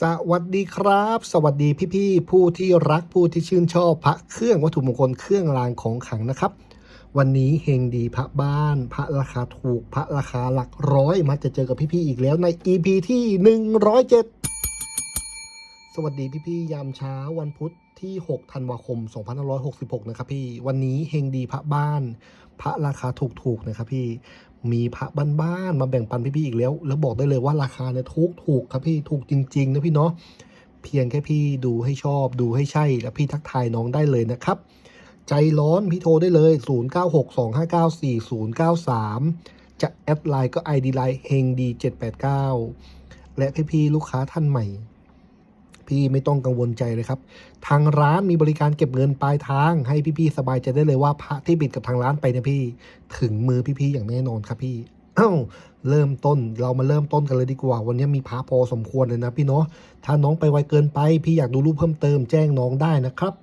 สวัสดีครับ สวัสดีพี่ๆผู้ที่รักผู้ที่ชื่นชอบพระเครื่องวัตถุมงคลเครื่องรางของขลังนะครับ วันนี้เฮงดีพระบ้าน พระราคาถูกพระราคาหลักร้อยมาจะเจอกับพี่ๆอีกแล้วใน EP ที่ 107 สวัสดีพี่ๆยามเช้าวันพุธที่ 6 ธันวาคม 2566 นะครับพี่ วันนี้เฮงดีพระบ้าน พระราคาถูกๆนะครับพี่ มีพระบ้านๆมาแบ่งปันพี่ๆอีกแล้ว แล้วบอกได้เลยว่าราคาเนี่ยถูกถูกครับพี่ถูกจริงๆนะพี่เนาะเพียงแค่พี่ดูให้ชอบดูให้ใช่ แล้วพี่ทักทายน้องได้เลยนะครับ ใจร้อนพี่โทรได้เลย 0962594093 จะแอดไลน์ก็ ID ไลน์เฮงดี789 และพี่ๆลูกค้าท่านใหม่ พี่ไม่ต้องกังวลใจเลยครับ ทางร้านมีบริการเก็บเงินปลายทาง ให้พี่ๆสบายใจได้เลยว่าพระที่บิดกับทางร้านไปเนะพี่ ถึงมือพี่ๆอย่างแน่นอนครับพี่เอ้าเริ่มต้นเรามาเริ่มต้นกันเลยดีกว่า วันนี้มีพระพอสมควรเลยนะพี่เนาะถ้าน้องไปไวเกินไป พี่อยากดูรูปเพิ่มเติมแจ้งน้องได้นะครับ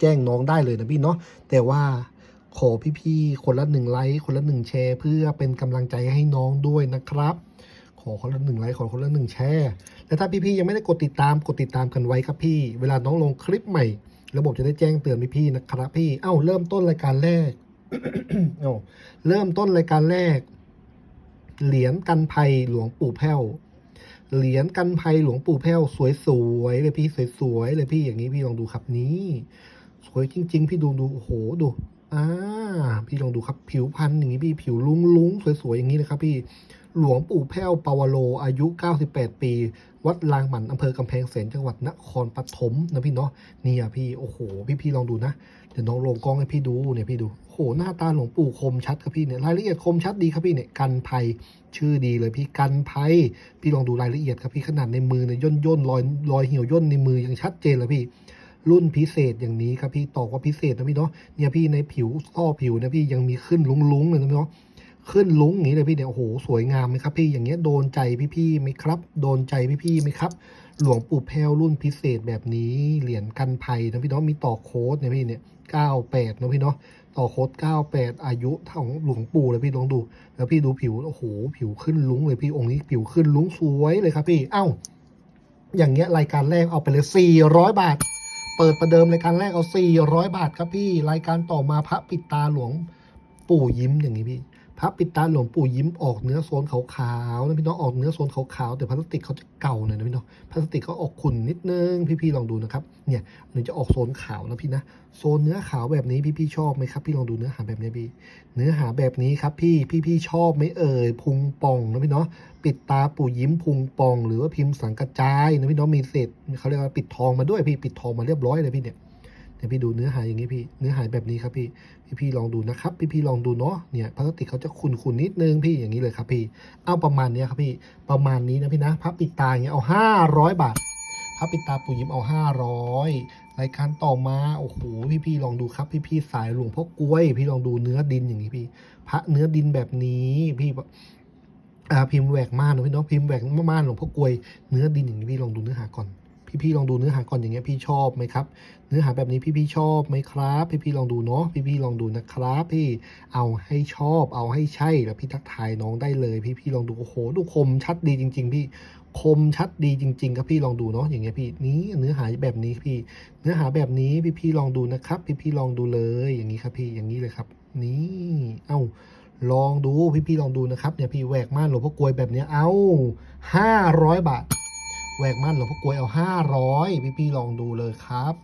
แจ้งน้องได้เลยนะพี่เนาะแต่ว่าขอพี่ๆคนละหนึ่งไลค์คนละหนึ่งแชร์ เพื่อเป็นกำลังใจให้น้องด้วยนะครับ ขอคนละหนึ่งไลค์ขอคนละหนึ่งแชร์และถ้าพี่ๆยังไม่ได้กดติดตามกดติดตามกันไว้ครับพี่ เวลาน้องลงคลิปใหม่ ระบบจะได้แจ้งเตือนพี่ๆนะครับพี่เอ้าเริ่มต้นรายการแรกเอ้าเริ่มต้นรายการแรก เหรียญกันภัยหลวงปู่แพ้วเหรียญกันภัยหลวงปู่แพ้วสวยๆเลยพี่สวยๆเลยพี่อย่างนี้พี่ลองดูครับนี้สวยจริง ๆ พี่ดูดูโอ้โหดูอ่าพี่ลองดูครับผิวพันธุ์อย่างนี้พี่ผิวลุ้งๆสวยๆอย่างนี้เลยครับพี่ หลวงปู่แพ้วปาวโล อายุ 98 ปี วัดลางหมันอำเภอกำแพงแสนจังหวัดนครปฐมนะพี่เนาะนี่อะพี่ โอ้โห พี่พี่ลองดูนะ เดี๋ยวน้องลงกล้องให้พี่ดูเนี่ยพี่ดู โอ้โห หน้าตาหลวงปู่คมชัดครับพี่เนี่ย รายละเอียดคมชัดดีครับพี่เนี่ย กันภัย ชื่อดีเลยพี่ กันภัย พี่ลองดูรายละเอียดครับพี่ ขนาดในมือเนี่ยย่นย่นๆรอยรอยเหี่ยวย่นในมือยังชัดเจนเลยพี่รุ่นพิเศษอย่างนี้ครับพี่ตอกว่าพิเศษนะพี่เนาะเนี่ยพี่ในผิวข้อผิวนะพี่ยังมีขึ้นลุ้งๆเลยนะพี่เนาะ ขึ้นลุ้งอย่างนี้เลยพี่เนี่ยวโอ้โหสวยงามไหมครับพี่อย่างเงี้ยโดนใจพี่ๆไหมครับ โดนใจพี่ๆไหมครับ หลวงปู่แพ้วรุ่นพิเศษแบบนี้ เหรียญกันภัยนะพี่เนาะมีต่อโค้ดเนี่ยพี่เนี่ย98นะพี่เนาะต่อโค้ด98อายุเท่าของหลวงปู่เลยพี่ลองดู แล้วพี่ดูผิวโอ้โหผิวขึ้นลุ้งเลยพี่องค์นี้ผิวขึ้นลุ้งสวยเลยครับพี่เอ้า อย่างเงี้ยรายการแรกเอาไปเลย400บาท เปิดประเดิมรายการแรกเอา400บาทครับพี่รายการต่อมาพระปิดตาหลวงปู่ยิ้มอย่างนี้พี่ พระปิดตาหลวงปู่ยิ้มออกเนื้อโซนขาวๆนะพี่น้องออกเนื้อโซนขาวๆแต่พลาสติกเขาจะเก่าหน่อยนะพี่น้องพลาสติกเขาออกขุ่นนิดนึงพี่ๆลองดูนะครับเนี่ยอันนี้จะออกโซนขาวนะพี่นะโซนเนื้อขาวแบบนี้พี่ๆชอบไหมครับ พี่ลองดูเนื้อหาแบบนี้พี่เนื้อหาแบบนี้ครับ พี่พี่ๆชอบไหมเอ่ยพุงป่องนะพี่เนาะปิดตาปู่ยิ้มพุงป่อง หรือว่าพิมพ์สังกระจายนะพี่เนาะมีเศษเขาเรียกว่าปิดทองมาด้วยพี่ปิดทองมาเรียบร้อยเลยพี่เนี่ย เดี๋ยพี่ดูเนื้อหาอย่างนี้พี่ เนื้อหาแบบนี้ครับพี่ พี่ๆลองดูนะครับ พี่ๆลองดูเนาะ เนี่ยพลาสติกเขาจะขุ่นๆนิดนึงพี่อย่างนี้เลยครับพี่ เอาประมาณนี้ครับพี่ ประมาณนี้นะพี่นะพับปิดตาอย่างเงี้ยเอาห้าร้อยบาทพับปิดตาปู่ยิ้มเอาห้าร้อยรายการต่อมา โอ้โห พี่ๆลองดูครับ พี่ๆสายหลวงพ่อกล้วย พี่ลองดูเนื้อดินอย่างนี้พี่ พระเนื้อดินแบบนี้พี่อ่าพิมพ์แหวกม่านนะพี่เนาะพิมพ์แหวกม่านหลวงพ่อกลวยเนื้อดินอย่างนี้พี่ลองดูเนื้อหาก่อน พี่ๆลองดูเนื้อหาก่อนอย่างเงี้ยพี่ชอบไหมครับ เนื้อหาแบบนี้พี่ๆชอบไหมครับ พี่ๆลองดูเนาะพี่ๆลองดูนะครับ พี่เอาให้ชอบ เอาให้ใช่แล้วพี่ทักทายน้องได้เลย พี่ๆลองดูโอ้โหดูคมชัดดีจริง ๆ พี่คมชัดดีจริง ๆ ครับพี่ลองดูเนาะอย่างเงี้ยพี่นี้เนื้อหาแบบนี้พี่ เนื้อหาแบบนี้พี่พี่ๆลองดูนะครับ พี่พี่ๆลองดูเลยอย่างนี้ครับพี่อย่างนี้เลยครับ นี่ เอ้าลองดูพี่พี่ๆลองดูนะครับเนี่ยพี่แหวกม่านหลวงพ่อกลวยแบบเนี้ยเอาห้าร้อยบาท แหวกม่านหลวงพ่อกลวยเอาห้าร้อยพี่พี่ๆลองดูเลยครับ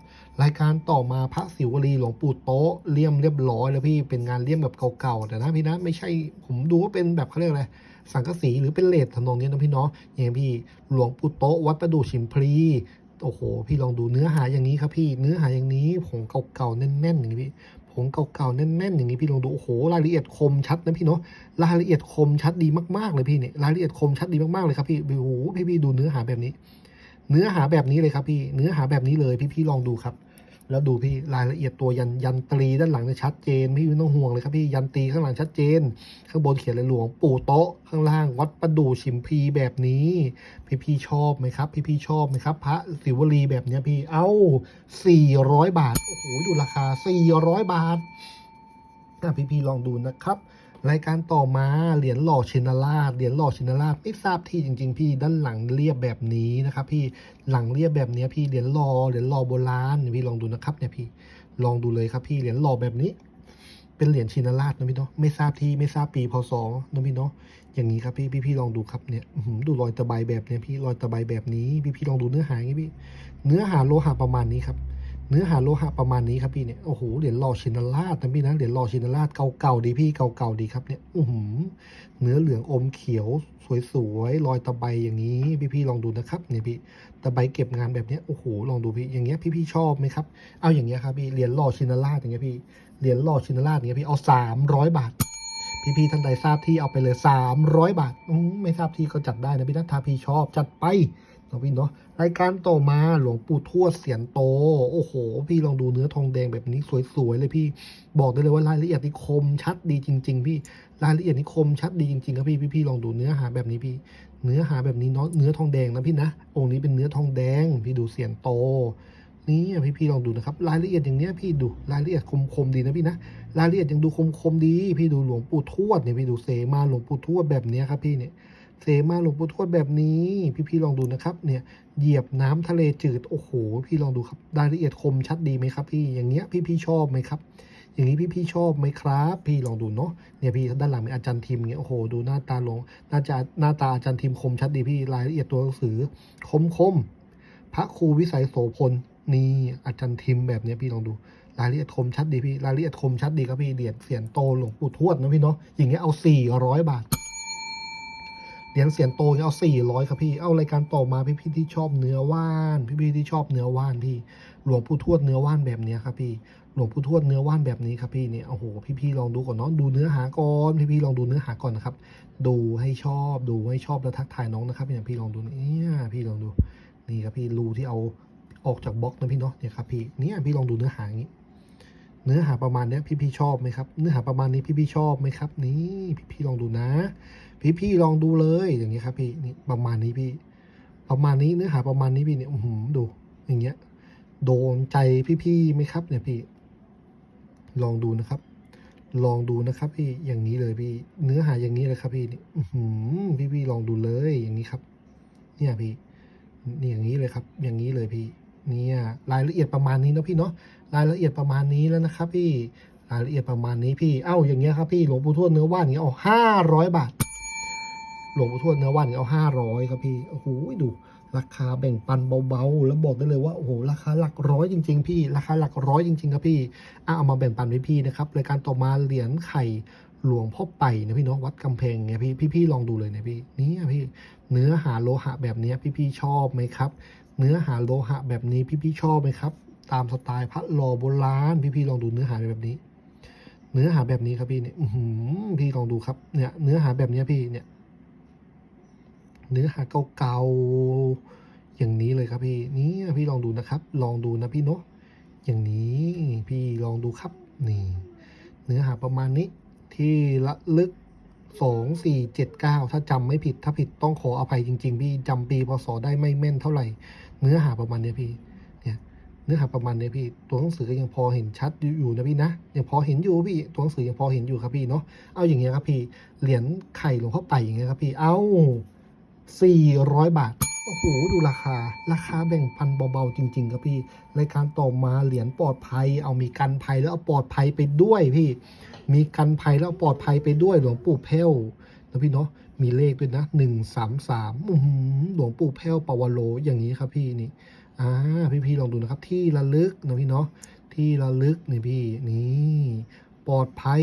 รายการต่อมาพระศิวลีหลวงปู่โต๊ะเลี่ยมเรียบร้อยแล้วพี่เป็นงานเลี่ยมแบบเก่าๆแต่นะพี่นะไม่ใช่ผมดูว่าเป็นแบบเขาเรียกอะไรสังกะสีหรือเป็นเลดทำนองเนี้ยนะพี่เนาะอย่างพี่หลวงปู่โต๊ะวัดประดู่ชิมพลีโอ้โห พี่ลองดูเนื้อหาอย่างนี้ครับพี่เนื้อหาอย่างนี้ผงเก่าๆแน่นๆอย่างนี้พี่ ผงเก่าๆแน่นๆอย่างนี้พี่ลองดูโอ้โหรายละเอียดคมชัดนะพี่เนาะรายละเอียดคมชัดดีมากๆเลยพี่เนี่ยรายละเอียดคมชัดดีมากๆเลยครับพี่โอ้โหพี่พี่ๆดูเนื้อหาแบบนี้ เนื้อหาแบบนี้เลยครับพี่เนื้อหาแบบนี้เลยพี่พี่ๆลองดูครับ แล้วดูพี่รายละเอียดตัวยันยันตรีด้านหลังเนี่ยชัดเจนพี่ไม่ต้องห่วงเลยครับพี่ยันตรีข้างหลังชัดเจน ข้างบนเขียนเลยหลวงปู่โต๊ะข้างล่างวัดประดู่ชิมพีแบบนี้ พี่พี่ชอบไหมครับ พี่พี่ชอบไหมครับ พระศิวลีแบบเนี้ยพี่เอ้า400บาทโอ้โหดูราคา400บาทอะพี่ๆลองดูนะครับ รายการต่อมาเหรียญหล่อชินราชเหรียญหล่อชินราชไม่ทราบที่จริง ๆ พี่ด้านหลังเรียบแบบนี้นะครับ พี่หลังเรียบแบบนี้พี่เหรียญหล่อเหรียญหล่อโบราณเนี่ยพี่ลองดูนะครับเนี่ยพี่ลองดูเลยครับพี่เหรียญหล่อแบบนี้ เป็นเหรียญชินาราชนะพี่เนาะไม่ทราบที่ไม่ทราบปีพศนะพี่เนาะอย่างนี้ครับพี่พี่พี่ลองดูครับเนี่ยดูรอยตะไบแบบเนี้ยพี่รอยตะไบแบบนี้ พี่พี่ลองดูเนื้อหาอย่างนี้พี่ เนื้อหาโลหะประมาณนี้ครับ เนื้อหาโลหะประมาณนี้ครับพี่เนี่ยโอ้โหเหรียญหล่อชินาราชนะพี่นะเหรียญหล่อชินาราชเก่าๆดีพี่เก่าๆดีครับเนี่ยอือหือเนื้อเหลืองอมเขียวสวยๆรอยตะไบอย่างนี้พี่ๆลองดูนะครับเนี่ยพี่ตะไบเก็บงานแบบเนี้ยโอ้โหลองดูพี่อย่างเงี้ยพี่ๆชอบไหมครับเอาอย่างเงี้ยครับพี่เหรียญหล่อชินราชอย่างเงี้ยพี่เหรียญหล่อชินราชอย่างเงี้ยพี่เอาสามร้อยบาทพี่ๆท่านใดทราบที่เอาไปเลยสามร้อยบาทไม่ทราบที่ก็จัดได้นะพี่นะถ้าพี่ชอบจัดไป นะพี่เนาะรายการต่อมาหลวงปู่ทวดเสียนโต โอ้โห พี่ลองดูเนื้อทองแดงแบบนี้สวยๆเลยพี่บอกได้เลยว่ารายละเอียดนี่คมชัดดีจริง ๆ พี่รายละเอียดนี่คมชัดดีจริงๆครับพี่พี่ๆลองดูเนื้อหาแบบนี้พี่ เนื้อหาแบบนี้เนาะเนื้อทองแดงนะพี่นะองค์นี้เป็นเนื้อทองแดง พี่ดูเสียนโตนี่พี่พี่ๆลองดูนะครับ รายละเอียดอย่างเนี้ยพี่ดูรายละเอียดคมๆดีนะพี่นะรายละเอียดยังดูคมๆดี พี่ดูหลวงปู่ทวดเนี่ยพี่ดูเสมาหลวงปู่ทวดแบบเนี้ยครับพี่เนี่ย เสมาหลวงปู่ทวดแบบนี้ พี่ๆลองดูนะครับ เนี่ยเหยียบน้ำทะเลจืดโอ้โห พี่ลองดูครับรายละเอียดคมชัดดีไหมครับ พี่อย่างเงี้ยพี่ๆชอบไหมครับ อย่างนี้พี่ๆชอบไหมครับ พี่ลองดูเนาะเนี่ยพี่ด้านหลังเป็นอาจารย์ทิมเงี้ยโอ้โหดูหน้าตาลงหน้าจาหน้าตาอาจารย์ทิมคมชัดดีพี่รายละเอียดตัวหนังสือคมคมพระครูวิสัยโสพลนี่อาจารย์ทิมแบบเนี้ยพี่ลองดูรายละเอียดคมชัดดีพี่รายละเอียดคมชัดดีครับพี่เหรียญเสียนโตหลวงปู่ทวดนะพี่เนาะอย่างเงี้ยเอาสี่ร้อยบาท เหรียญเสียนโตเนี่ยเอาสี่ร้อยครับพี่ เอารายการต่อมาพี่พี่ที่ชอบเนื้อว่าน พี่พี่ที่ชอบเนื้อว่านพี่ หลวงปู่ทวดเนื้อว่านแบบเนี้ยครับพี่ หลวงปู่ทวดเนื้อว่านแบบนี้ครับพี่เนี่ยโอ้โห พี่พี่ลองดูก่อนเนาะ ดูเนื้อหาก่อน พี่พี่ลองดูเนื้อหาก่อนนะครับ ดูให้ชอบ ดูให้ชอบแล้วทักทายน้องนะครับเนี่ยพี่ลองดูเนี่ยพี่ลองดู นี่ครับพี่รูที่เอาออกจากบล็อกนะพี่เนาะ เนี่ยครับพี่ เนี่ยพี่ลองดูเนื้อหาอย่างนี้ เนื้อหาประมาณนี้พี่พี่ชอบไหมครับ เนื้อหาประมาณนี้พี่พี่ชอบไหมครับ นี่พี่พี่ลองดูนะ พี่พี่ลองดูเลยอย่างเงี้ครับ พี่นี่ประมาณนี้พี่ ประมาณนี้เนื้อหาประมาณนี้พี่เนี่ยอื้อหือดู อย่างเงี้ย โดนใจพี่พี่ไหมครับ เนี่ยพี่ ลองดูนะครับ ลองดูนะครับ พี่อย่างนี้เลยพี่ เนื้อหาอย่างนี้เลยครับพี่นี่อื้อหือพี่พี่ลองดูเลยอย่างนี้ครับ เนี่ยพี่นี่อย่างนี้เลยครับ อย่างนี้เลยพี่ เนี่ย รายละเอียดประมาณนี้นะพี่เนาะ รายละเอียดประมาณนี้แล้วนะครับพี่รายละเอียดประมาณนี้พี่ เอ้าอย่างเงี้ยครับพี่หลวงปู่ทวดเนื้อว่านเงี้ยเอาห้าร้อยบาท หลวงปู่ทวดเนื้อว่านเงี้ยเอาห้าร้อยครับพี่ โอ้โหดู ราคาแบ่งปันเบาๆ แล้วบอกได้เลยว่า โอ้โห ราคาหลักร้อยจริง ๆ พี่ ราคาหลักร้อยจริงๆครับพี่อะเอามาแบ่งปันให้พี่นะครับ รายการต่อมาเหรียญไข่หลวงพ่อไปนะพี่เนาะวัดกำแพงเนี่ยพี่พี่ๆลองดูเลยนะพี่นี่พี่ เนื้อหาโลหะแบบนี้พี่ๆชอบไหมครับ เนื้อหาโลหะแบบนี้พี่ๆชอบไหมครับ ตามสไตล์พระหล่อโบราณพี่ๆลองดูเนื้อหาแบบนี้ เนื้อหาแบบนี้ครับพี่เนี่ยอืพี่ลองดูครับเนี่ยเนื้อหาแบบนี้พี่เนี่ย เนื้อหาเก่าๆอย่างนี้เลยครับพี่นี่พี่ลองดูนะครับ ลองดูนะพี่เนาะอย่างนี้พี่ลองดูครับนี่เนื้อหาประมาณนี้ที่ละลึกสองสี่เจ็ดเก้าถ้าจำไม่ผิดถ้าผิดต้องขออภัยจริง ๆ พี่จำปีพศได้ไม่แม่นเท่าไหร่ เนื้อหาประมาณนี้พี่ เนื้อหาประมาณเนี้ยพี่ตัวหนังสือก็ยังพอเห็นชัดอยู่นะพี่นะยังพอเห็นอยู่พี่ตัวหนังสือยังพอเห็นอยู่ครับพี่เนาะเอาอย่างเงี้ยครับพี่เหรียญไข่หลวงพ่อไปอย่างเงี้ยครับพี่เอาสี่ร้อยบาทโอ้โหดูราคาราคาแบ่งปันเบาๆจริง ๆ ครับพี่รายการต่อมาเหรียญปลอดภัย เอามีกันภัยแล้วเอาปลอดภัยไปด้วยพี่ มีกันภัยแล้วปลอดภัยไปด้วยหลวงปู่เพลนะพี่เนาะมีเลขด้วยนะหนึ่งสามสามหลวงปู่เพลปาวโลอย่างนี้ครับพี่นี่ อ่าพี่ๆลองดูนะครับ ที่ระลึกนะพี่เนาะที่ระลึกนี่พี่นี่ปลอดภัย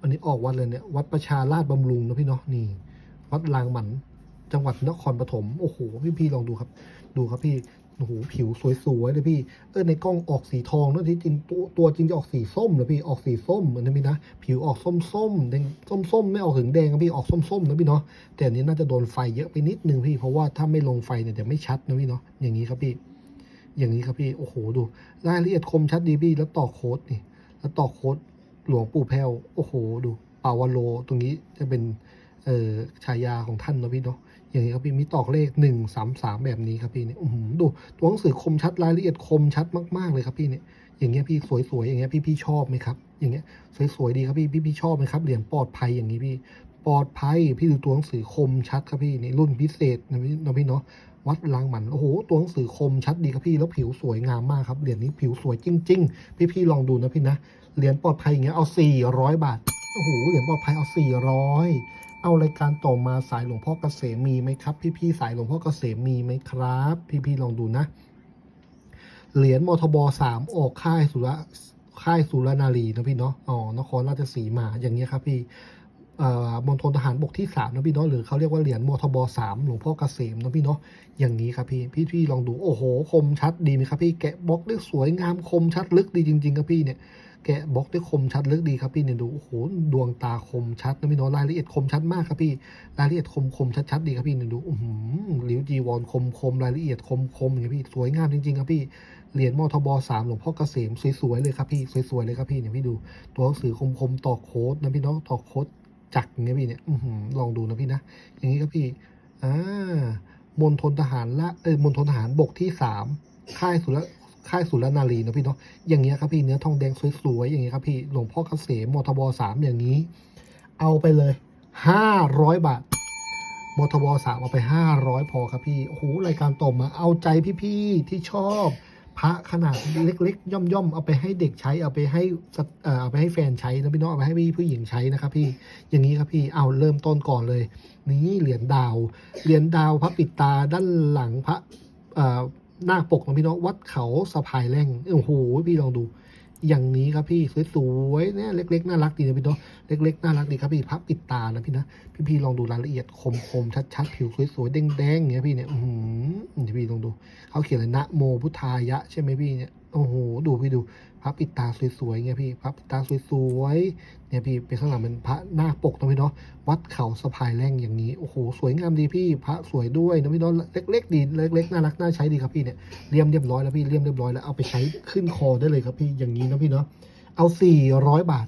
อันนี้ออกวัดเลยเนี่ยวัดประชาราชบำรุงนะพี่เนาะนี่ วัดลางหมันจังหวัดนครปฐมโอ้โหพี่พี่ลองดูครับ ดูครับพี่ โอ้โหผิวสวยๆเลยพี่ เออในกล้องออกสีทองนะที่จริงตัวตัวจริงจะออกสีส้มนะพี่ออกสีส้มเหมือนนะพี่นะผิวออกส้มๆแดงส้มๆไม่ออกถึงแดงนะพี่ออกส้มๆนะพี่เนาะแต่อันนี้น่าจะโดนไฟเยอะไปนิดนึงพี่เพราะว่าถ้าไม่ลงไฟเนี่ยจะไม่ชัดนะพี่เนาะอย่างนี้ครับพี่ อย่างนี้ครับพี่โอ้โหดูรายละเอียดคมชัดดีพี่แล้วต่อโค้ดนี่ แล้วต่อโค้ดหลวงปู่แพ้วโอ้โห ดูปาวโลตรงนี้จะเป็นเอ่อฉายาของท่านนะพี่เนาะ อย่างนี้ครับพี่มีตอกเลขหนึ่งสามสามแบบนี้ครับพี่เนี่ยดูตัวหนังสือคมชัดรายละเอียดคมชัดมากๆเลยครับพี่เนี่ยอย่างเงี้ยพี่สวยๆอย่างเงี้ยพี่พี่ชอบไหมครับ อย่างเงี้ยสวยๆดีครับพี่พี่พี่ชอบไหมครับเหรียญปลอดภัยอย่างนี้พี่ปลอดภัยพี่ดูตัวหนังสือคมชัดครับพี่นี่รุ่นพิเศษนะพี่นะพี่เนาะวัดลังหมันโอ้โหตัวหนังสือคมชัดดีครับพี่แล้วผิวสวยงามมากครับเหรียญนี้ผิวสวยจริง ๆ พี่พี่ๆลองดูนะพี่นะเหรียญปลอดภัยอย่างเงี้ยเอา400 บาทโอ้โหเหรียญปลอดภัยเอา400 เอารายการต่อมาสายหลวงพ่อเกษมมีไหมครับ พี่ๆสายหลวงพ่อเกษมมีไหมครับ พี่ๆลองดูนะ เหรียญมทบสามออกค่ายสุรค่ายสุรนารีนะพี่เนาะอ๋อนครราชสีมาอย่างเงี้ยครับพี่เอ่อมณฑลทหารบกที่สามนะพี่เนาะหรือเขาเรียกว่าเหรียญมทบสามหลวงพ่อเกษมนะพี่เนาะอย่างนี้ครับพี่พี่พี่ลองดูโอ้โหคมชัดดีไหมครับพี่แกะบล็อกได้สวยงามคมชัดลึกดีจริงๆครับพี่เนี่ย แกะบล็อกได้คมชัดลึกดีครับพี่เนี่ยดูโอ้โหดวงตาคมชัดนะพี่เนาะรายละเอียดคมชัดมากครับพี่รายละเอียดคมคมชัดๆดีครับพี่เนี่ยดูอือหือหลิวจีวรคมคมรายละเอียดคมคมอย่างเงี้ยพี่สวยงามจริงๆครับพี่เหรียญมอทบสามหลวงพ่อเกษมสวยๆเลยครับพี่สวยๆเลยครับพี่เนี่ยพี่ดูตัวหนังสือคมๆต่อโค้ดนะพี่เนาะต่อโค้ดจักอย่างเงี้ยพี่เนี่ยอืลองดูนะพี่นะอย่างนี้ครับพี่อ่ามณฑลทหารละเออมณฑลทหารบกที่สามค่ายสุร ค่ายสุรนารีนะพี่เนาะอย่างเงี้ยครับพี่เนื้อทองแดงสวยๆอย่างเงี้ยครับพี่หลวงพ่อเกษมมทบสามอย่างนี้ เอาไปเลยห้าร้อยบาทมทบสามเอาไปห้าร้อยพอครับพี่โอ้โหรายการต่อมาเอาใจพี่ๆที่ชอบพระขนาดเล็กๆ ย่อมๆ เอาไปให้เด็กใช้เอาไปให้เอาไปให้แฟนใช้นะพี่น้องเอาไปให้พี่ผู้หญิงใช้นะครับพี่อย่างนี้ครับพี่เอาเริ่มต้นก่อนเลย นี่เหรียญดาวเหรียญดาวพระปิดตาด้านหลังพระ หน้าปกนะพี่น้องวัดเขาสะพายแร่งโอ้โหพี่ลองดู อย่างนี้ครับพี่สวยๆเนี่ยเล็ก ๆ น่ารักดีนะพี่น้องเล็ก ๆ น่ารักดีครับพี่พับปิดตานะพี่นะพี่พี่ๆลองดูรายละเอียดคมๆชัดๆผิวสวยๆแดงๆอย่างเงี้ยพี่เนี่ยอืมเดี๋ยวพี่ลองดูเขาเขียนเลยนะโมพุทธายะใช่ไหมพี่เนี่ยโอ้โหดูพี่ดู พับปิดตาสวยๆเงี้ยพี่พับปิดตาสวยๆเนี่ยพี่เป็นข้างหลังเป็นพระหน้าปกนะพี่เนาะวัดเขาสะพายแร่งอย่างนี้โอ้โหสวยงามดีพี่พระสวยด้วยนะพี่เนาะเล็กๆดีเล็กๆน่ารักน่าใช้ดีครับพี่เนี่ยเลี่ยมเรียบร้อยแล้วพี่เลี่ยมเรียบร้อยแล้วเอาไปใช้ขึ้นคอได้เลยครับพี่อย่างนี้นะพี่เนาะเอาสี่ร้อยบาท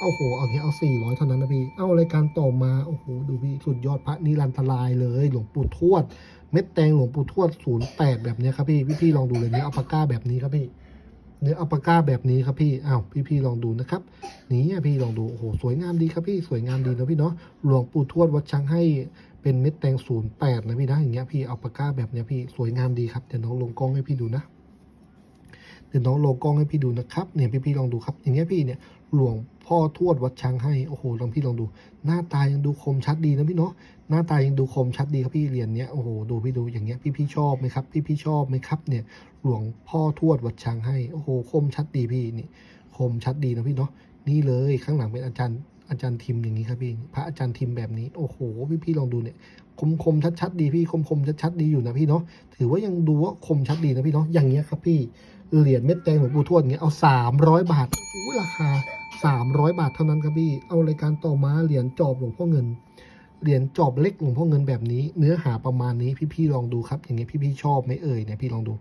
เอาโหเอางี้เอาสี่ร้อยเท่านั้นนะพี่ เอารายการต่อมา โอ้โห ดูพี่ สุดยอดพระนิรันตรายเลย หลวงปู่ทวด เม็ดแตงหลวงปู่ทวดศูนย์แปดแบบนี้ครับพี่ พี่ๆลองดูเลยเนื้ออัปาก้าแบบนี้ครับพี่ เนื้ออัปปาก้าแบบนี้ครับพี่อ้าวพี่ๆลองดูนะครับ นี่อะพี่ลองดูโอ้โหสวยงามดีครับพี่สวยงามดีนะพี่เนาะหลวงปู่ทวดวัดช้างให้เป็นเม็ดแตงศูนย์แปดนะพี่นะอย่างเงี้ยพี่อัปปาก้าแบบเนี้ยพี่สวยงามดีครับเดี๋ยวน้องลงกล้องให้พี่ดูนะเดี๋ยวน้องโลกล้องให้พี่ดูนะครับเนี่ยพี่ๆลองดูครับอย่างเงี้ยพี่เนี่ยหลวงพ่อทวดวัดช้างให้ โอ้โหลองพี่ลองดู หน้าตายังดูคมชัดดีนะพี่เนาะ หน้าตายังดูคมชัดดีครับพี่เหรียญเนี้ย โอ้โห ดูพี่ดูอย่างเงี้ย พี่พี่ชอบไหมครับ พี่พี่ชอบไหมครับ เนี่ย หลวงพ่อทวดวัดช้างให้ โอ้โห คมชัดดีพี่นี่ คมชัดดีนะพี่เนาะ นี่เลยข้างหลังเป็นอาจารย์อาจารย์ทิมอย่างนี้ครับพี่ พระอาจารย์ทิมแบบนี้ โอ้โห พี่พี่ลองดูเนี่ย คมคมชัดชัดดีพี่ คมคมชัดชัดดีอยู่นะพี่เนาะ ถือว่ายังดูว่าคมชัดดีนะพี่เนาะ อย่างเงี้ยครับพี่ เหรียญเม็ดแดงหลวงปู่ทวดเงี้ยเอาสามร้อยบาทอู้ราคาสามร้อยบาทเท่านั้นครับพี่ เอารายการต่อมาเหรียญจอบหลวงพ่อเงิน เหรียญจอบเล็กหลวงพ่อเงินแบบนี้ เนื้อหาประมาณนี้พี่ๆลองดูครับ อย่างเงี้ยพี่ๆชอบไหมเอ่ยเนี่ยพี่ลองดู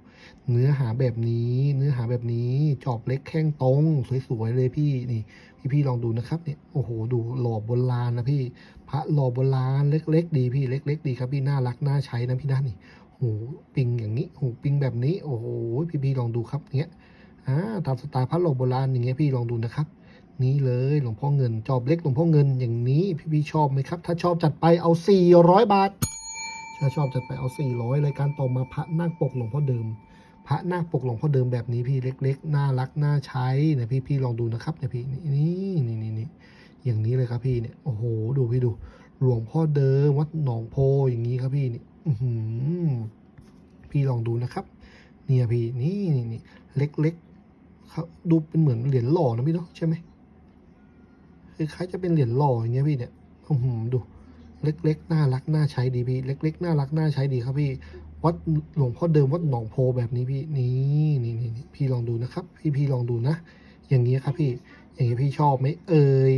เนื้อหาแบบนี้ เนื้อหาแบบนี้ จอบเล็กแข้งตรงสวยๆเลยพี่นี่ พี่ๆลองดูนะครับเนี่ยโอ้โหดูหล่อโบราณนะพี่ พระหล่อโบราณเล็ก ๆ ดีพี่เล็ก ๆ ดีครับพี่น่ารักน่าใช้นะพี่นนี่ หูปิงอย่างนี้ หูปิงแบบนี้ โอ้โห พี่พี่ๆลองดูครับเนี้ยอ่าตามสไตล์พระโลโบราณอย่างเงี้ยพี่ลองดูนะครับ นี่เลยหลวงพ่อเงินจอบเล็กหลวงพ่อเงินอย่างนี้พี่พี่ๆชอบไหมครับ ถ้าชอบจัดไปเอา 400 บาท ถ้าชอบจัดไปเอา 400รายการต่อมาพระนาคปกหลวงพ่อเดิม พระนาคปกหลวงพ่อเดิมแบบนี้พี่เล็กๆน่ารักน่าใช้เนี่ยพี่พี่ๆลองดูนะครับเนี่ยพี่นี่นี่นี่นี่อย่างนี้เลยครับพี่เนี่ยโอ้โหดูพี่ดูหลวงพ่อเดิมวัดหนองโพอย่างนี้ครับพี่นี่อือหือ พี่ลองดูนะครับ เนี่ยพี่นี่นี่นี่เล็กๆเขาดูเป็นเหมือนเหรียญหล่อนะพี่เนาะใช่ไหมคล้ายๆจะเป็นเหรียญหล่ออย่างเงี้ยพี่เนี่ยอือหือดู เล็กๆน่ารักน่าใช้ดีพี่ เล็ก ๆ น่ารักน่าใช้ดีครับพี่ วัดหลวงพ่อเดิมวัดหนองโพแบบนี้พี่นี่นี่นี่พี่ลองดูนะครับ พี่พี่ลองดูนะ อย่างนี้ยครับพี่ อย่างนี้ยพี่ชอบไหมเอ่ย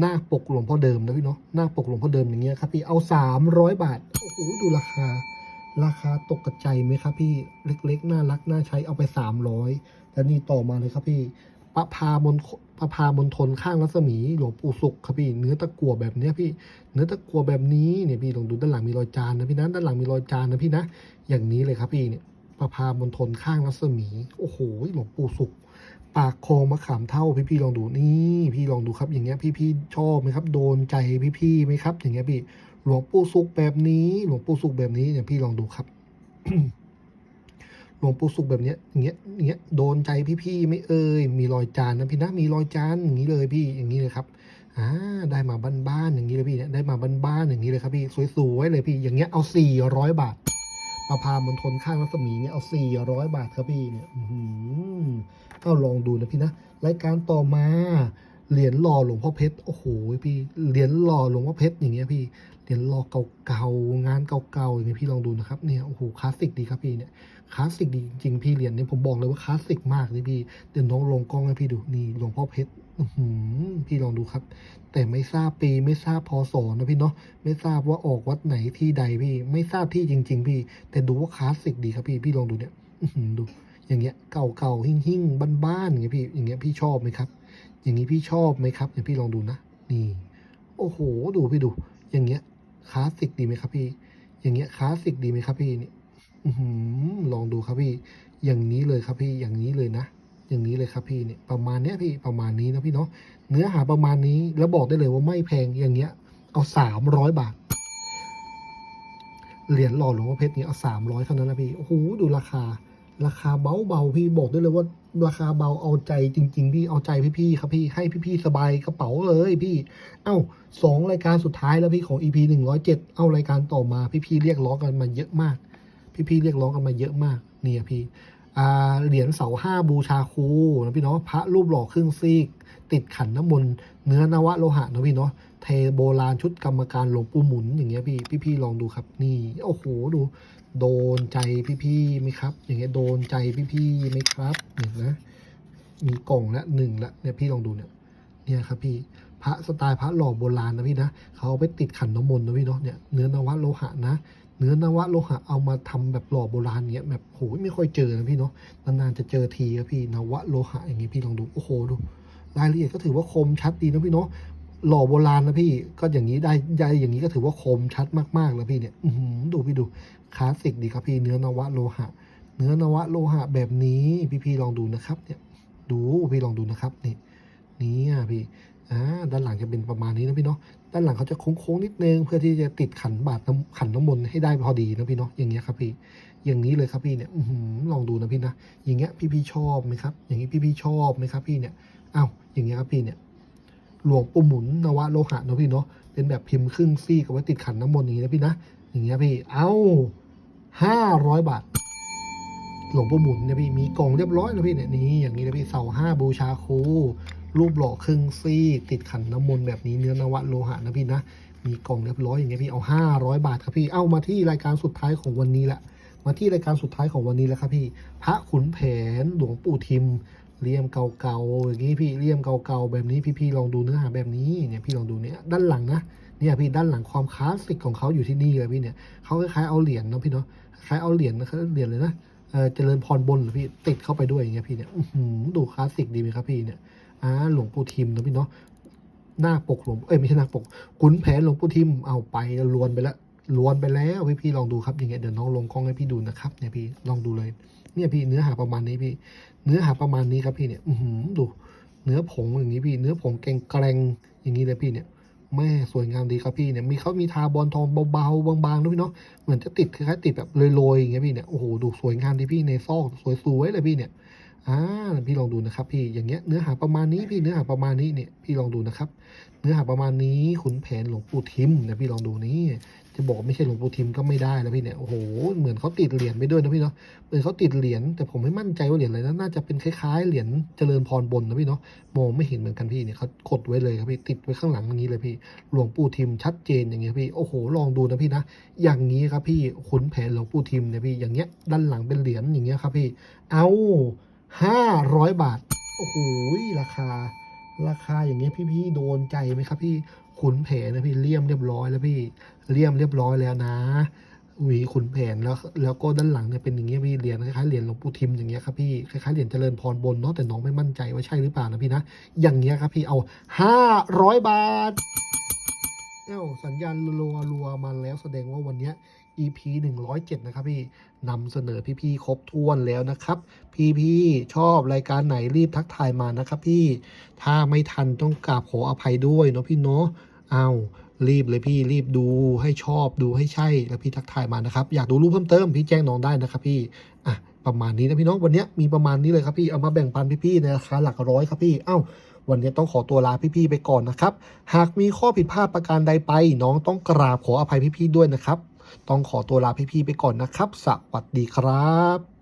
หน้าปกหลวงพ่อเดิมนะพี่เนาะหน้าปกหลวงพ่อเดิมอย่างเงี้ยครับพี่เอาสามร้อยบาทโอ้โหดูราคา ราคาตกกระใจไหมครับพี่เล็กๆน่ารักน่าใช้เอาไปสามร้อยแล้วนี่ต่อมาเลยครับพี่ประพามนประพามนทนข้างรัศมีหลวงปู่สุขครับพี่เนื้อตะกั่วแบบเนี้ยพี่ เนื้อตะกั่วแบบนี้เนี่ยพี่ลองดูด้านหลังมีรอยจานนะพี่นะด้านหลังมีรอยจานนะพี่นะ อย่างนี้เลยครับพี่เนี่ยประพามนทนข้างรัศมี โอ้โหหลวงปู่สุข ปากโคงมะขามเท่าพี่พี่ๆลองดูนี่พี่ลองดูครับ อย่างเงี้ยพี่พี่ๆชอบไหมครับ โดนใจพี่พี่ๆไหมครับ อย่างเงี้ยพี่หลวงปู่สุกแบบนี้ หลวงปู่สุกแบบนี้เนี่ยพี่ลองดูครับหลวงปู่สุกแบบเนี้ยอย่างเงี้ยอย่างเงี้ยโดนใจพี่ๆไม่เอ่ยมีรอยจานนะพี่นะมีรอยจานอย่างนี้เลยพี่อย่างนี้เลยครับอ่าได้มาบ้านๆอย่างนี้เลยพี่เนี่ยได้มาบ้านๆอย่างนี้เลยครับพี่สวยๆเลยพี่อย่างเงี้ยเอาสี่ร้อยบาท มาพามณฑลข้างรัศมีเนี่ยเอาสี่ร้อยบาทครับพี่เนี่ยอื้อหือเอาลองดูนะพี่นะ รายการต่อมา เหรียญหล่อหลวงพ่อเพชร โอ้โหพี่ เหรียญหล่อหลวงพ่อเพชรอย่างเงี้ยพี่ เหรียญหล่อเก่าๆ งานเก่าๆอย่างเงี้ยพี่ลองดูนะครับ เนี่ย โอ้โห คลาสสิกดีครับพี่เนี่ย คลาสสิกดีจริงพี่เหรียญเนี่ยผมบอกเลยว่าคลาสสิกมากเลยพี่ เดี๋ยวน้องลงกล้องให้พี่ดู นี่หลวงพ่อเพชรพี่ลองดูครับ แต่ไม่ทราบปีไม่ทราบพศนะพี่เนาะไม่ทราบว่าออกวัดไหนที่ใดพี่ ไม่ทราบที่จริง ๆ พี่ แต่ดูว่าคลาสสิกดีครับพี่พี่ลองดูเนี่ยดู อย่างเงี้ยเก่าๆหิ่งๆบ้านๆอย่างเงี้ยพี่อย่างเงี้ยพี่ชอบไหมครับ อย่างนี้พี่ชอบไหมครับเนี่ยพี่ลองดูนะนี่ โอ้โห ดูพี่ดู อย่างเงี้ยคลาสสิกดีไหมครับพี่ อย่างเงี้ยคลาสสิกดีไหมครับพี่นี่อือหือลองดูครับพี่ อย่างนี้เลยครับพี่อย่างนี้เลยนะ อย่างนี้เลยครับพี่เนี่ยประมาณเนี้ยพี่ประมาณนี้นะพี่เนาะเนื้อหาประมาณนี้แล้วบอกได้เลยว่าไม่แพงอย่างเงี้ย เอาสามร้อยบาทเหรียญหล่อหลวงพ่อเพชรเนี่ยเอาสามร้อยเท่านั้นนะพี่โอ้โหดูราคา ราคาเบาเบาๆพี่บอกได้เลยว่า ราคาเบาเอาใจจริง ๆ พี่เอาใจพี่ๆครับพี่ให้พี่ๆสบายกระเป๋าเลยพี่ เอ้าสองรายการสุดท้ายแล้วพี่ของ EP หนึ่งร้อยเจ็ดเอารายการต่อมาพี่ๆเรียกร้องกันมาเยอะมาก พี่ๆเรียกร้องกันมาเยอะมากเนี่ยพี่ เหรียญเสาห้าบูชาครูนะพี่เนาะพระรูปหล่อครึ่งซีก ติดขันน้ำมนต์เนื้อนวะโลหะนะพี่เนาะเทโบราณชุดกรรมการหลวงปู่หมุนอย่างเงี้ยพี่พี่ๆลองดูครับ นี่โอ้โหดู โดนใจพี่ๆไหมครับ อย่างเงี้ยโดนใจพี่ๆไหมครับเนี่ยนะมีกล่องละหนึ่งละเนี่ยพี่ลองดูเนี่ยเนี่ยครับพี่พระสไตล์พระหล่อโบราณนะพี่นะเขาเอาไปติดขันน้ำมนต์นะพี่เนาะเนี่ยเนื้อนวะโลหะนะ เนื้อนวะโลหะเอามาทำแบบหล่อโบราณเนี้ยแบบโหไม่ค่อยเจอนะพี่เนาะนานๆจะเจอทีครับพี่นวะโลหะอย่างงี้พี่ลองดูโอ้โหดูรายละเอียดก็ถือว่าคมชัดดีนะพี่เนาะหล่อโบราณนะพี่ก็อย่างนี้ได้ได้อย่างนี้ก็ถือว่าคมชัดมากๆแล้วพี่เนี่ยดูพี่ดูคลาสสิกดีครับพี่เนื้อนวะโลหะ เนื้อนวะโลหะแบบนี้พี่ๆลองดูนะครับ เนี่ย ดูพี่ลองดูนะครับนี่นี่อะพี่ อ่าด้านหลังจะเป็นประมาณนี้นะพี่เนาะด้านหลังเขาจะโค้งๆนิดนึงเพื่อที่จะติดขันบาทขันน้ำมนต์ให้ได้พอดีนะพี่เนาะอย่างเงี้ยครับพี่อย่างนี้เลยครับพี่เนี่ยอลองดูนะพี่นะอย่างเงี้ยพี่ๆชอบไหมครับ อย่างนี้พี่ๆชอบไหมครับพี่เนี่ยอ้าวอย่างเงี้ยครับพี่เนี่ยหลวงปู่หมุนนวะโลหะนะพี่เนาะเป็นแบบพิมพ์ครึ่งซี่กับไว้ติดขันน้ำมนต์อย่างนี้นะพี่นะอย่างเงี้ยพี่เอาห้าร้อยบาทหลวงปู่หมุนเนี่ยพี่มีกล่องเรียบร้อยแล้วพี่เนี่ยนี่อย่างนี้นะพี่เสาห้าบูชาครู รูปหล่อครึ่งซี่ติดขันน้ำมนต์แบบนี้เนื้อนวะโลหะนะพี่นะมีกล่องเรียบร้อยอย่างเงี้ยพี่เอาห้าร้อยบาทครับพี่เอามาที่รายการสุดท้ายของวันนี้ละมาที่รายการสุดท้ายของวันนี้แล้วครับพี่ พระขุนแผนหลวงปู่ทิมเลี่ยมเก่าๆอย่างนี้พี่เลี่ยมเก่าๆแบบนี้พี่ๆลองดูเนื้อหาแบบนี้เนี่ยพี่ลองดูเนี่ยด้านหลังนะเนี่ยพี่ด้านหลังความคลาสสิกของเขาอยู่ที่นี่เลยพี่เนี่ยเขาคล้ายๆเอาเหรียญเนาะพี่เนาะคล้ายเอาเหรียญนะครับเหรียญเลยนะเออเจริญพรบนเหรอพี่ติดเข้าไปด้วยอย่างเงี้ยพี่เนี่ยดูคลาสสิกดีไหมครับพี่เนี่ย อ่าหลวงปู่ทิมนะพี่เนาะหน้าปกหลวงเอ้ยไม่ใช่หน้าปกขุนแผนหลวงปู่ทิมเอาไปลวนไปแล้วลวนไปแล้วพี่พี่ลองดูครับอย่างเงี้ยเดี๋ยวน้องลงกล้องให้พี่ดูนะครับเนี่ยพี่ลองดูเลย เนี่ยพี่เนื้อหาประมาณนี้พี่ เนื้อหาประมาณนี้ครับพี่เนี่ย อือหือดู เนื้อผงอย่างนี้พี่ เนื้อผงแกงแกรงอย่างนี้เลยพี่เนี่ยแม่สวยงามดีครับพี่เนี่ยมีเขามีทาบอลทองเบาๆบางๆด้วยพี่เนาะเหมือนจะติดคล้ายๆติดแบบโรยๆอย่างเงี้ยพี่เนี่ยโอ้โหดูสวยงามดีพี่ในซอกสวยๆเลยพี่เนี่ย อ่าพี่ลองดูนะครับ พี่อย่างเงี้ยเนื้อหาประมาณนี้พี่เนื้อหาประมาณนี้เนี่ยพี่ลองดูนะครับ เนื้อหาประมาณนี้ขุนแผนหลวงปู่ทิมเนี่ยพี่ลองดูนี่จะบอกไม่ใช่หลวงปู่ทิมก็ไม่ได้แล้วพี่เนี่ยโอ้โหเหมือนเขาติดเหรียญไปด้วยนะพี่เนาะเหมือนเขาติดเหรียญแต่ผมไม่มั่นใจว่าเหรียญอะไรนะน่าจะเป็นคล้ายๆเหรียญเจริญพรบนนะพี่เนาะมองไม่เห็นเหมือนกันพี่เนี่ยเขากดไว้เลยครับพี่ติดไว้ข้างหลังอย่างนี้เลยพี่หลวงปู่ทิมชัดเจนอย่างเงี้ยพี่โอ้โหลองดูนะพี่นะอย่างนี้ครับพี่ขุนแผนหลวงปู่ทิมเนี่ยพี่อย่างเงี้ยด้านหลังเป็นเหรียญอย่างเงี้ยครับพี่ เอา้า ร้อยบาท โอ้โหราคา ราคาอย่างเงี้ยพี่ๆโดนใจไหมครับพี่ขุนแผนนะพี่เลี่ยมเรียบร้อยแล้วพี่เลี่ยมเรียบร้อยแล้วนะหวีขุนแผนแล้ว แล้วก็ด้านหลังเนี่ยเป็นอย่างเงี้ยพี่เหรียญคล้ายๆเหรียญหลวงปู่ทิมอย่างเงี้ยครับพี่คล้ายๆเหรียญเจริญพรบนเนาะแต่น้องไม่มั่นใจว่าใช่หรือเปล่านะพี่นะอย่างเงี้ยครับพี่เอาห้าร้อยบาทเอ้าสัญญาณรัวรัวๆมาแล้วแสดงว่าวันเนี้ย EP 107 นะครับพี่นำเสนอพี่ๆครบถ้วนแล้วนะครับ พี่ๆชอบรายการไหนรีบทักทายมานะครับพี่ถ้าไม่ทันต้องกราบขออภัยด้วยเนาะพี่เนาะเอารีบเลยพี่รีบดูให้ชอบดูให้ใช่แล้วพี่ทักทายมานะครับ อยากดูรูปเพิ่มเติมพี่แจ้งน้องได้นะครับพี่อะประมาณนี้นะพี่น้องวันนี้มีประมาณนี้เลยครับพี่เอามาแบ่งปันพี่ๆในราคาหลักร้อยครับพี่เอ้าวันนี้ต้องขอตัวลาพี่ๆไปก่อนนะครับ หากมีข้อผิดพลาดประการใดไป น้องต้องกราบขออภัยพี่ๆด้วยนะครับ ต้องขอตัวลาพี่ๆไปก่อนนะครับ สวัสดีครับ